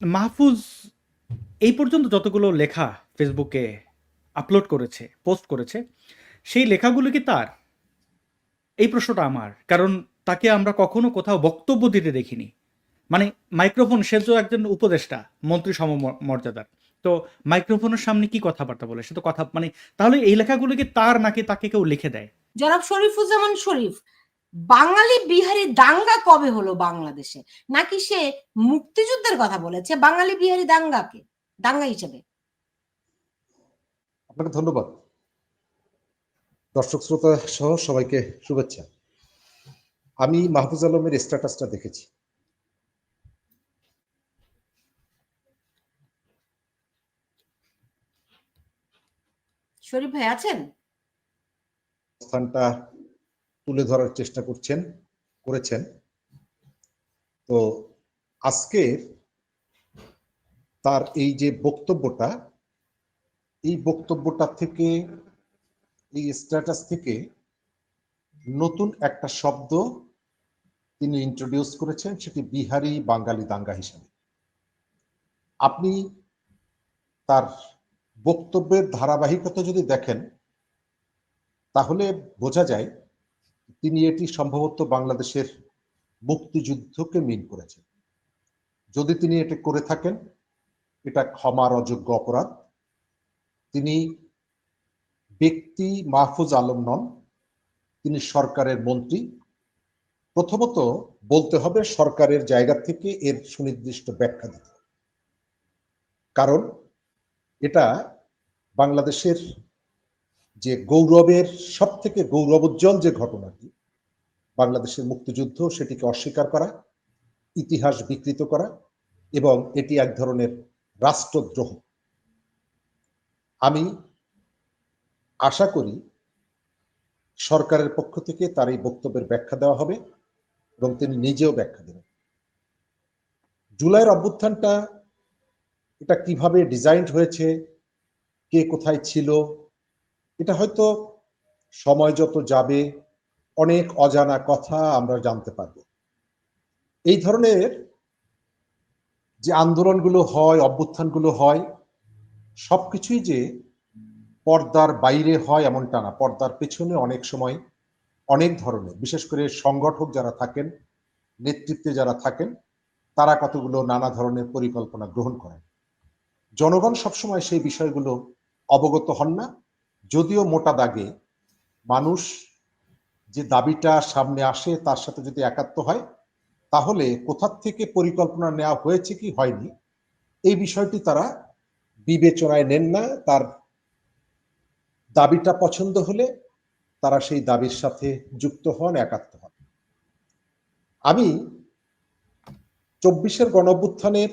মাহফুজ এই পর্যন্ত যতগুলো লেখা ফেসবুকে আপলোড করেছে, পোস্ট করেছে, সেই লেখাগুলো কি তার? এই প্রশ্নটা আমার। কারণ তাকে আমরা কখনো কোথাও বক্তব্য দিতে দেখিনি। মানে মাইক্রোফোন সে তো একজন উপদেষ্টা, মন্ত্রী সমম মর্যাদার। তো মাইক্রোফোনের সামনে কি কথাবার্তা বলে? সে তো কথা মানে তাহলে এই লেখাগুলো কি তার নাকি তাকে কেউ লিখে দেয়? জনাব শরীফুজ্জামান শরীফ বাঙালি বিহারি দাঙ্গা কবে হলো বাংলাদেশে? নাকি সে মুক্তিযুদ্ধের কথা বলেছে? বাঙালি বিহারি দাঙ্গাকে দাঙ্গা হিসেবে। আপনাকে ধন্যবাদ। দর্শক শ্রোতা সহ সবাইকে শুভেচ্ছা। আমি মাহফুজ আলমের স্ট্যাটাসটা দেখেছি। শরীফ ভাই আছেন? স্থানটা তুলে ধরার চেষ্টা করছেন, করেছেন। তো আজকে তার এই যে বক্তব্যটা, এই বক্তব্যটা থেকে, এই স্ট্যাটাস থেকে নতুন একটা শব্দ তিনি ইন্ট্রোডিউস করেছেন, সেটি বিহারি বাঙালি দাঙ্গা হিসেবে। আপনি তার বক্তব্যের ধারাবাহিকতা যদি দেখেন, তাহলে বোঝা যায় তিনি এটি সম্ভবত বাংলাদেশের মুক্তিযুদ্ধকে মিন করেছেন। যদি তিনি এটি করে থাকেন, এটা ক্ষমার অযোগ্য অপরাধ। তিনি ব্যক্তি মাহফুজ আলম নন, তিনি সরকারের মন্ত্রী। প্রথমত বলতে হবে, সরকারের জায়গা থেকে এর সুনির্দিষ্ট ব্যাখ্যা দিতে কারণ এটা বাংলাদেশের যে গৌরবের সব থেকে গৌরবোজ্জ্বল যে ঘটনাটি, বাংলাদেশের মুক্তিযুদ্ধ সেটিকে অস্বীকার করা, ইতিহাস বিকৃত করা এবং এটি এক ধরনের রাষ্ট্রদ্রোহ। আমি আশা করি সরকারের পক্ষ থেকে তার এই বক্তব্যের ব্যাখ্যা দেওয়া হবে এবং তিনি নিজেও ব্যাখ্যা দেবেন। জুলাইয়ের অভ্যুত্থানটা এটা কীভাবে ডিজাইন হয়েছে, কে কোথায় ছিল এটা হয়তো সময় যত যাবে, অনেক অজানা কথা আমরা জানতে পারব। এই ধরনের যে আন্দোলনগুলো হয়, অভ্যুত্থানগুলো হয়, সবকিছুই যে পর্দার বাইরে হয় এমনটা না। পর্দার পেছনে অনেক সময় অনেক ধরনের, বিশেষ করে সংগঠক যারা থাকেন, নেতৃত্বে যারা থাকেন, তারা কতগুলো নানা ধরনের পরিকল্পনা গ্রহণ করেন। জনগণ সবসময় সেই বিষয়গুলো অবগত হন না। যদিও মোটা দাগে, মানুষ যে দাবিটা সামনে আসে তার সাথে যদি একাত্ম হয়, তাহলে কোথার থেকে পরিকল্পনা নেওয়া হয়েছে কি হয়নি, এই বিষয়টি তারা বিবেচনায় নেন না। তার দাবিটা পছন্দ হলে তারা সেই দাবির সাথে যুক্ত হন, একাত্ম হন। আমি চব্বিশের গণঅভ্যুত্থানের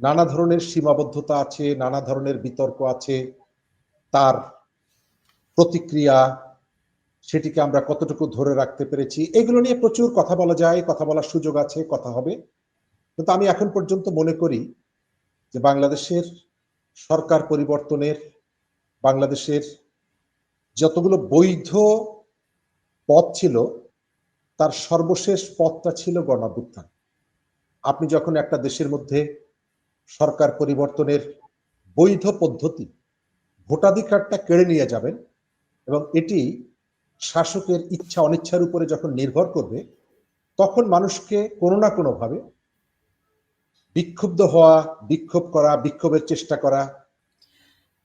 নানা ধরনের সীমাবদ্ধতা আছে, নানা ধরনের বিতর্ক আছে, তার প্রতিক্রিয়া, সেটিকে আমরা কতটুকু ধরে রাখতে পেরেছি, এগুলো নিয়ে প্রচুর কথা বলা যায়, কথা বলার সুযোগ আছে, কথা হবে। কিন্তু আমি এখন পর্যন্ত মনে করি যে বাংলাদেশের সরকার পরিবর্তনের, বাংলাদেশের যতগুলো বৈধ পথ ছিল, তার সর্বশেষ পথটা ছিল গণঅভ্যুত্থান। আপনি যখন একটা দেশের মধ্যে সরকার পরিবর্তনের বৈধ পদ্ধতি, ভোটাধিকারটা কেড়ে নিয়ে যাবেন এবং এটি শাসকের ইচ্ছা অনিচ্ছার উপরে যখন নির্ভর করবে তখন মানুষকে কোনো না কোনোভাবে বিক্ষুব্ধ হওয়া বিক্ষোভ করা বিক্ষোভের চেষ্টা করা।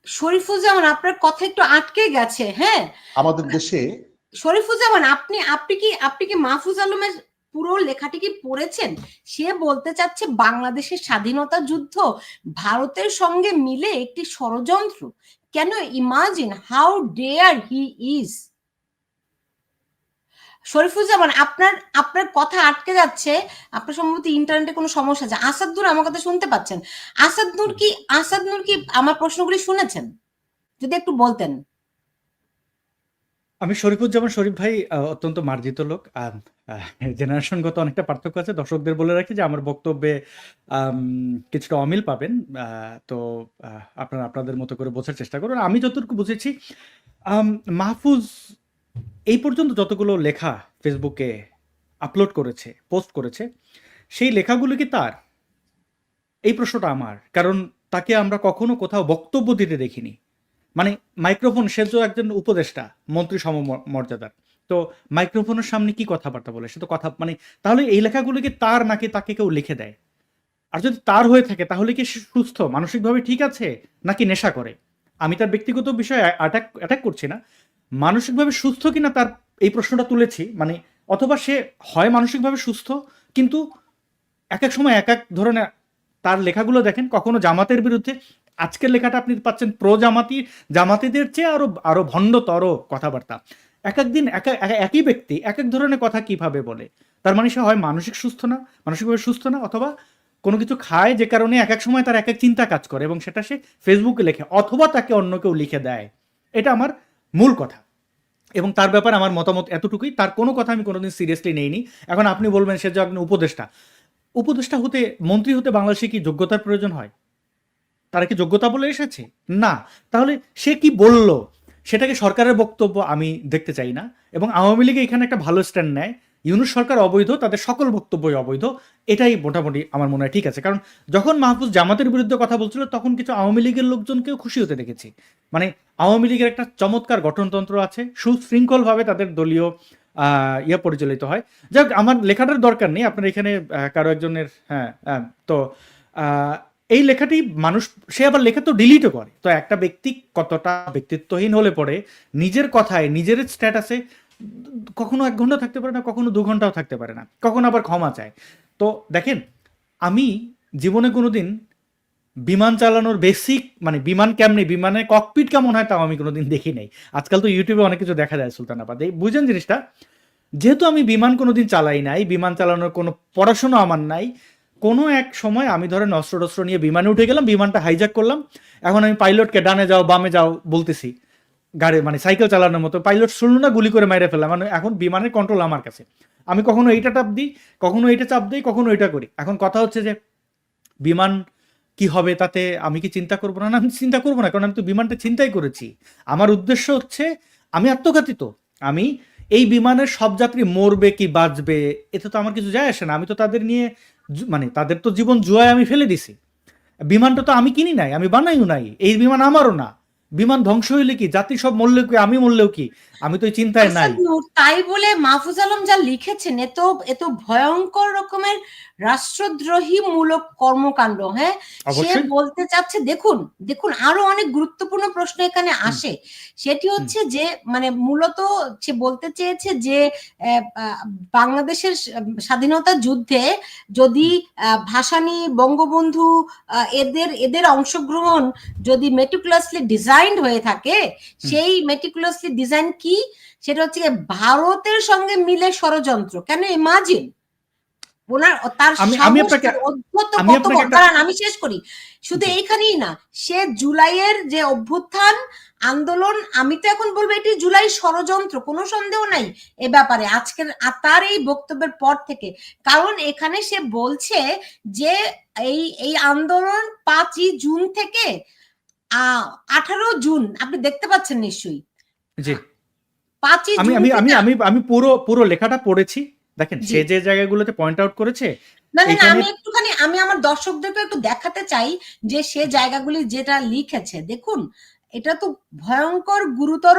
শরীফুজ্জামান আপনার কথা একটু আটকে গেছে হ্যাঁ? আমাদের দেশে শরীফুজ্জামান আপনি আপনি কি আপনি কি মাহফুজ আলমের পুরো লেখাটি কি পড়েছেন? সে বলতে চাচ্ছে বাংলাদেশের স্বাধীনতা যুদ্ধ ভারতের সঙ্গে মিলে একটি ষড়যন্ত্র। কেন imagine how dare he is Sharifuzzaman আপনার আপনার কথা আটকে যাচ্ছে। আপনার সম্ভবত ইন্টারনেটে কোনো সমস্যা আছে? আসাদুর আমার কথা শুনতে পাচ্ছেন। আসাদুর কি আসাদুর কি আমার প্রশ্নগুলি শুনেছেন? যদি একটু বলতেন। আমি শরীফুজ্জামান শরীফ ভাই অত্যন্ত মার্জিত লোক। জেনারেশনগত অনেকটা পার্থক্য আছে। দর্শকদের বলে রাখি যে, আমার বক্তব্যে কিছুটা অমিল পাবেন। তো আপনারা আপনাদের মতো করে বোঝার চেষ্টা করুন। আমি যতটুকু বুঝেছি মাহফুজ এই পর্যন্ত যতগুলো লেখা ফেসবুকে আপলোড করেছে, পোস্ট করেছে, সেই লেখাগুলো কি তার? এই প্রশ্নটা আমার। কারণ তাকে আমরা কখনো কোথাও বক্তব্য দিতে দেখিনি। মানে মাইক্রোফোন, সে তো একজন উপদেষ্টা, মন্ত্রী সম মর্যাদার তো মাইক্রোফোনের সামনে কি কথাবার্তা বলে? সে তো কথা মানে তাহলে এই লেখাগুলো কি তার নাকি তাকে কেউ লিখে দেয়? আর যদি তার হয়ে থাকে, তাহলে কি সুস্থ, মানসিকভাবে ঠিক আছে, নাকি নেশা করে? আমি তার ব্যক্তিগত বিষয়ে অ্যাটাক অ্যাটাক করছি না। মানসিকভাবে সুস্থ কিনা তার এই প্রশ্নটা তুলেছি মানে অথবা সে হয় মানসিকভাবে সুস্থ, কিন্তু এক এক সময় এক এক ধরনের তার লেখাগুলো দেখেন, কখনো জামাতের বিরুদ্ধে আজকের লেখাটা আপনি পাচ্ছেন প্রো জামাতি জামাতিদের চেয়ে আরও আরও ভণ্ডতর কথাবার্তা। এক এক দিন এক, এক- একই ব্যক্তি এক এক ধরনের কথা কীভাবে বলে? তার মানে সে হয় মানসিক সুস্থ না, মানসিকভাবে সুস্থ না, অথবা কোনো কিছু খায় যে কারণে এক এক সময় তার এক এক চিন্তা কাজ করে এবং সেটা সে ফেসবুকে লেখে, অথবা তাকে অন্য কেউ লিখে দেয়। এটা আমার মূল কথা। এবং তার ব্যাপারে আমার মতামত এতটুকুই। তার কোনো কথা আমি কোনোদিন সিরিয়াসলি নেইনি। এখন আপনি বলবেন সে যে একজন উপদেষ্টা। উপদেষ্টা হতে, মন্ত্রী হতে বাংলাদেশে কি যোগ্যতার প্রয়োজন হয়? তারা কি যোগ্যতা বলে এসেছে? না। তাহলে সে কি বলল? সেটাকে সরকারের বক্তব্য আমি দেখতে চাই না। এবং আওয়ামী লীগ এখানে একটা ভালো স্ট্যান্ড নেয়। ইউনুস সরকার অবৈধ, তাদের সকল বক্তব্যই অবৈধ। এটাই মোটামুটি আমার মনে হয় ঠিক আছে। কারণ যখন মাহফুজ জামাতের বিরুদ্ধে কথা বলছিল, তখন কিছু আওয়ামী লীগের লোকজনকেও খুশি হতে দেখেছি। মানে আওয়ামী লীগের একটা চমৎকার গঠনতন্ত্র আছে। সুশৃঙ্খলভাবে তাদের দলীয় ইয়ে পরিচালিত হয়। যাক, আমার লেখাটার দরকার নেই। আপনার এখানে কারও একজনের হ্যাঁ তো এই লেখাটি মানুষ, সে আবার লেখা তো ডিলিটও করে। তো একটা ব্যক্তি কতটা ব্যক্তিত্বহীন হলে পরে নিজের কথায়, নিজের স্ট্যাটাসে কখনো এক ঘণ্টা থাকতে পারে না, কখনো দু ঘন্টাও থাকতে পারে না, কখনো আবার ক্ষমা চায়। তো দেখেন, আমি জীবনে কোনোদিন বিমান চালানোর বেসিক মানে বিমান কেমনি, বিমানের ককপিট কেমন হয় তাও আমি কোনোদিন দেখি নাই। আজকাল তো ইউটিউবে অনেক কিছু দেখা যায় সুলতানাবাদে বুঝেন জিনিসটা? যেহেতু আমি বিমান কোনোদিন চালাই নাই, বিমান চালানোর কোনো পড়াশোনা আমার নাই কোনো এক সময় আমি ধরেন অস্ত্র টস্ত্র নিয়ে বিমানে উঠে গেলাম, বিমানটা হাইজ্যাক করলাম। এখন আমি পাইলটকে ডানে যাও, বামে যাও বলতেছি। গাড়ি মানে সাইকেল চালানোর মতো। পাইলট শুনলো না, গুলি করে মেরে ফেললাম। মানে এখন বিমানের কন্ট্রোল আমার কাছে। আমি কখনো এইটা চাপ দিই, কখনো এইটা চাপ দিই, কখনো এইটা করি। এখন কথা হচ্ছে যে, বিমান কি হবে তাতে আমি কি চিন্তা করব না? আমি চিন্তা করব না, কারণ আমি তো বিমানটা চিন্তাই করেছি। আমার উদ্দেশ্য হচ্ছে, আমি আত্মঘাতী তো আমি এই বিমানের সব যাত্রী মরবে কি বাঁচবে, এতে তো আমার কিছু যায় আসে না। আমি তো তাদের নিয়ে মানে তাদের তো জীবন জুয়ায় আমি ফেলে দিছি। বিমানটা তো আমি কিনি নাই, আমি বানাইও নাই, এই বিমান আমারও না। বিমান ধ্বংস হইলে কি? জাতি সব মরলেও কি? আমি মরলেও কি? আমি তো চিন্তায় নাই। তাই বলে মাহফুজ আলম যা লিখেছেন এত এত ভয়ঙ্কর রকমের রাষ্ট্রদ্রোহী মূলক কর্মকাণ্ড হ্যাঁ? সে বলতে চাচ্ছে দেখুন দেখুন আরও অনেক গুরুত্বপূর্ণ প্রশ্ন এখানে আসে। সেটি হচ্ছে যে মানে মূলত সে বলতে চেয়েছে যে বাংলাদেশের স্বাধীনতা যুদ্ধে যদি আহ, ভাসানী বঙ্গবন্ধু এদের এদের অংশগ্রহণ যদি মেটিকুলাসলি ডিজাইনড হয়ে থাকে সেই মেটিকুলাসলি ডিজাইন কি? সেটা হচ্ছে ভারতের সঙ্গে মিলে ষড়যন্ত্র। কেন? ইমাজিন ওনার তার আমি- শেষ করি। শুধু এইখানেই না সে জুলাইয়ের যে অভ্যুত্থান আন্দোলন আমি তো এখন বলব এটি জুলাই ষড়যন্ত্র কোনো সন্দেহ নাই এ ব্যাপারে। আজকের তার এই বক্তব্যের পর থেকে। কারণ এখানে সে বলছে যে এই এই আন্দোলন পাঁচই জুন থেকে আঠারো জুন আপনি দেখতে পাচ্ছেন নিশ্চয়ই। জি। পাঁচই আমি আমি আমি আমি আমি পুরো পুরো লেখাটা পড়েছি। দেখেন। সে যে জায়গাগুলোতে পয়েন্ট আউট করেছে না না, আমি একটুখানি আমি আমার দর্শকদেরকে একটু দেখাতে চাই যে সে জায়গাগুলি যেটা লিখেছে। দেখুন এটা তো ভয়ঙ্কর গুরুতর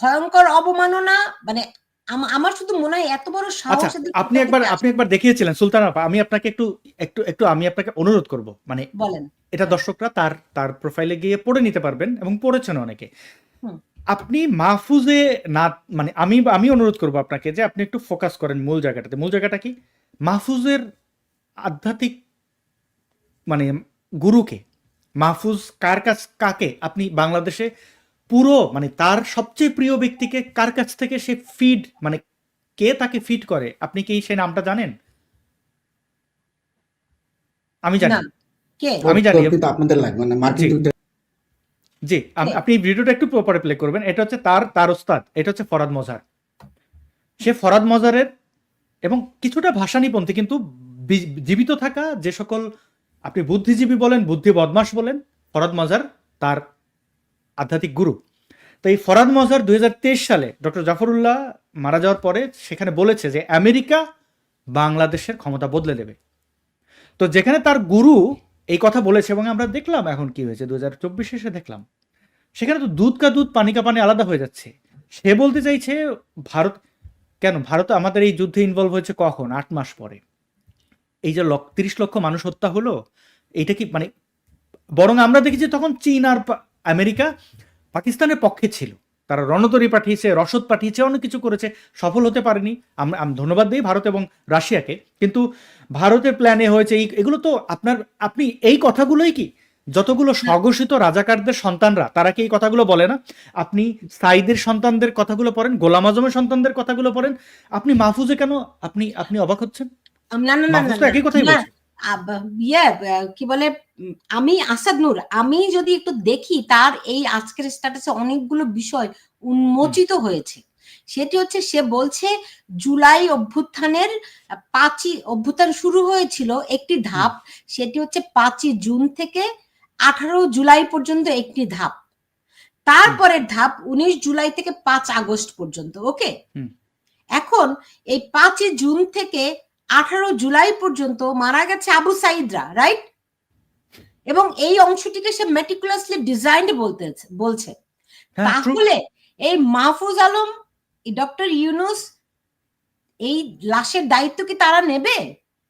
ভয়ঙ্কর অবমাননা মানে আমার শুধু মনে হয় এত বড় আচ্ছা সাহস আপনি একবার আপনি একবার দেখিয়েছিলেন সুলতান আপা আমি আপনাকে একটু একটু একটু আমি আপনাকে অনুরোধ করব। মানে বলেন। এটা দর্শকরা তার তার প্রোফাইলে গিয়ে পড়ে নিতে পারবেন এবং পড়েছেন অনেকে। আপনি মাহফুজে না মানে আমি আমি অনুরোধ করব আপনাকে যে আপনি একটু ফোকাস করেন মূল জায়গাটাতে। মূল জায়গাটা কি? মাহফুজের আধ্যাত্মিক মানে গুরুকে। মাহফুজ কার কাছ কাকে? আপনি বাংলাদেশে পুরো মানে তার সবচেয়ে প্রিয় ব্যক্তিকে কার কাছ থেকে সে ফিড মানে কে তাকে ফিড করে? আপনি কি সেই নামটা জানেন? আমি জানি। আমি জানি। আপনাদের লাগবে না জি। আপনি ভিডিওটা একটু প্রপারে প্লে করবেন। এটা হচ্ছে তার তার ওস্তাদ। এটা হচ্ছে ফরাদ মজার। সে ফরাদ মজারের এবং কিছুটা ভাষা নিপন্থী কিন্তু জীবিত থাকা যে সকল আপনি বুদ্ধিজীবী বলেন বুদ্ধি বদমাস বলেন ফরাদ মজার তার আধ্যাত্মিক গুরু। তো এই ফরাদ মজার দুই সালে ডক্টর জাফরুল্লাহ মারা যাওয়ার পরে সেখানে বলেছে যে, আমেরিকা বাংলাদেশের ক্ষমতা বদলে দেবে। তো যেখানে তার গুরু এই কথা বলেছে এবং আমরা দেখলাম এখন কি হয়েছে দু হাজার চব্বিশে এসে দেখলাম। সেখানে তো দুধ কা দুধ, পানি কা পানি আলাদা হয়ে যাচ্ছে। সে বলতে চাইছে, ভারত কেন? ভারত আমাদের এই যুদ্ধে ইনভলভ হয়েছে কখন? আট মাস পরে। এই যে তিরিশ লক্ষ মানুষ হত্যা হলো, এইটা কি মানে বরং আমরা দেখেছি তখন চীন আর আমেরিকা পাকিস্তানের পক্ষে ছিল। তারা রণতরী পাঠিয়েছে রসদ পাঠিয়েছে অনেক কিছু করেছে সফল হতে পারেনি। আমরা আমি ধন্যবাদ দিই ভারত এবং রাশিয়াকে। কিন্তু ভারতের প্ল্যানে হয়েছে এগুলো তো আপনার আপনি এই কথাগুলোই কি? যতগুলো স্বঘোষিত রাজাকারদের সন্তানরা তারা কি এই কথাগুলো বলে না? আপনি সাইদের সন্তানদের কথাগুলো পড়েন গোলাম আজমের সন্তানদের কথাগুলো পড়েন আপনি মাহফুজে কেন আপনি আপনি অবাক হচ্ছেন? না না না না, একই কথাই না, বলছে। আব- ইয়ে কি বলে আমি আসাদ নূর আমি যদি একটু দেখি তার এই আজকের স্ট্যাটাসে অনেকগুলো বিষয় উন্মোচিত হয়েছে। সেটি হচ্ছে সে বলছে জুলাই অভ্যুত্থানের পাঁচই অভ্যুত্থান শুরু হয়েছিল একটি ধাপ সেটি হচ্ছে পাঁচই জুন থেকে আঠারো জুলাই পর্যন্ত একটি ধাপ। তারপরের ধাপ উনিশ জুলাই থেকে পাঁচ আগস্ট পর্যন্ত ওকে। এখন এই পাঁচই জুন থেকে আঠারো জুলাই পর্যন্ত মারা গেছে আবু সাইদরা রাইট এবং এই অংশটিকে সে মেটিকুলাসলি ডিজাইন্ড বলতে বলছে হ্যাঁ. তাহলে এই মাহফুজ আলম ডক্টর ইউনুস এই লাশের দায়িত্ব কি তারা নেবে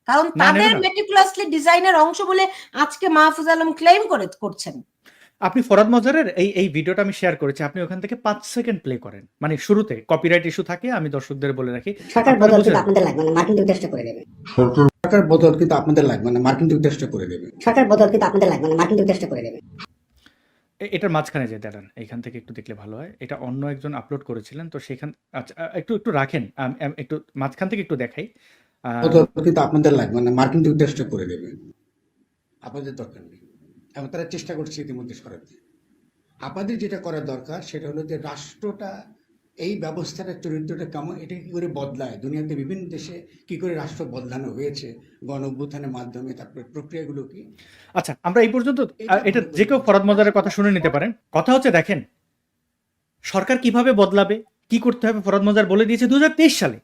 কারণ তাদের। মেটিকুলাসলি ডিজাইনের অংশ বলে আজকে মাহফুজ আলম ক্লেম করে করছেন আপনি ফরাদ মজারের এই এই ভিডিওটা আমি শেয়ার করেছি আপনি ওখান থেকে পাঁচ সেকেন্ড প্লে করেন। মানে শুরুতে কপিরাইট ইস্যু থাকে আমি দর্শকদের বলে রাখি সরকার বদল কিন্তু আপনাদের লাগবে না মার্কিন যুক্তরাষ্ট্র করে দেবে। সরকার বদল কিন্তু আপনাদের লাগবে না মার্কিন যুক্তরাষ্ট্র করে দেবে। সরকার বদল কিন্তু আপনাদের লাগবে না মার্কিন যুক্তরাষ্ট্র করে দেবে। এটার মাঝখানে যে দাঁড়ান এখান থেকে একটু দেখলে ভালো হয় এটা অন্য একজন আপলোড করেছিলেন তো সেখান আচ্ছা একটু একটু রাখেন একটু মাঝখান থেকে একটু দেখাই। কিন্তু আপনাদের লাগবে না মার্কিন যুক্তরাষ্ট্র করে দেবে। আপনাদের দরকার নেই। এবং তারা চেষ্টা করছে ইতিমধ্যে সরাতে আপনাদের যেটা করা দরকার সেটা হলো যে রাষ্ট্রটা এই ব্যবস্থাটা চরিত্রটা কেমন এটা কী করে বদলায়? দুনিয়াতে বিভিন্ন দেশে কি করে রাষ্ট্র বদলানো হয়েছে? গণ অভ্যুত্থানের মাধ্যমে তারপরে প্রক্রিয়াগুলো কি? আচ্ছা আমরা এই পর্যন্ত এটা যে কেউ ফরাদ মজারের কথা শুনে নিতে পারেন। কথা হচ্ছে দেখেন সরকার কীভাবে বদলাবে কি করতে হবে ফরাদ মজার বলে দিয়েছে দু হাজার তেইশ সালে।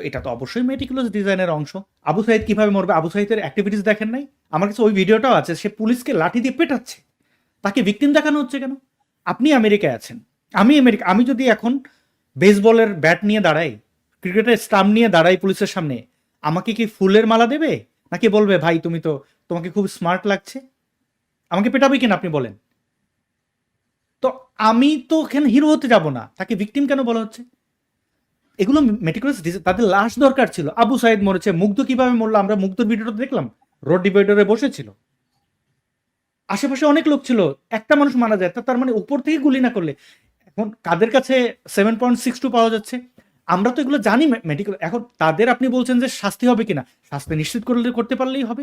তো এটা তো অবশ্যই মেটিকুলাস ডিজাইনের অংশ। আবু সাইদ কীভাবে মরবে? আবু সাইদের অ্যাক্টিভিটিস দেখেন নাই? আমার কাছে ওই ভিডিওটাও আছে, সে পুলিশকে লাঠি দিয়ে পেটাচ্ছে। তাকে ভিকটিম দেখানো হচ্ছে কেন? আপনি আমেরিকায় আছেন। আমি আমেরিকা আমি যদি এখন বেসবলের ব্যাট নিয়ে দাঁড়াই, ক্রিকেটের স্টাম্প নিয়ে দাঁড়াই পুলিশের সামনে, আমাকে কি ফুলের মালা দেবে? নাকি বলবে, ভাই, তুমি তো তোমাকে খুব স্মার্ট লাগছে। আমাকে পেটাবে কিনা আপনি বলেন? তো আমি তো এখানে হিরো হতে যাব না। তাকে ভিকটিম কেন বলা হচ্ছে? এগুলো মেটিকুলাস তাদের লাশ দরকার ছিল। আবু সাইদ মরেছে, মুগ্ধ কীভাবে মরলো আমরা মুগ্ধর ভিডিওটা দেখলাম? রোড ডিভাইডারে বসেছিল। আশেপাশে অনেক লোক ছিল, একটা মানুষ মারা যায় তার মানে উপর থেকে গুলি না করলে। এখন কাদের কাছে সেভেন পয়েন্ট সিক্স টু পাওয়া যাচ্ছে? আমরা তো এগুলো জানি মেডিকেল এখন তাদের আপনি বলছেন যে শাস্তি হবে কিনা? শাস্তি নিশ্চিত করলে করতে পারলেই হবে।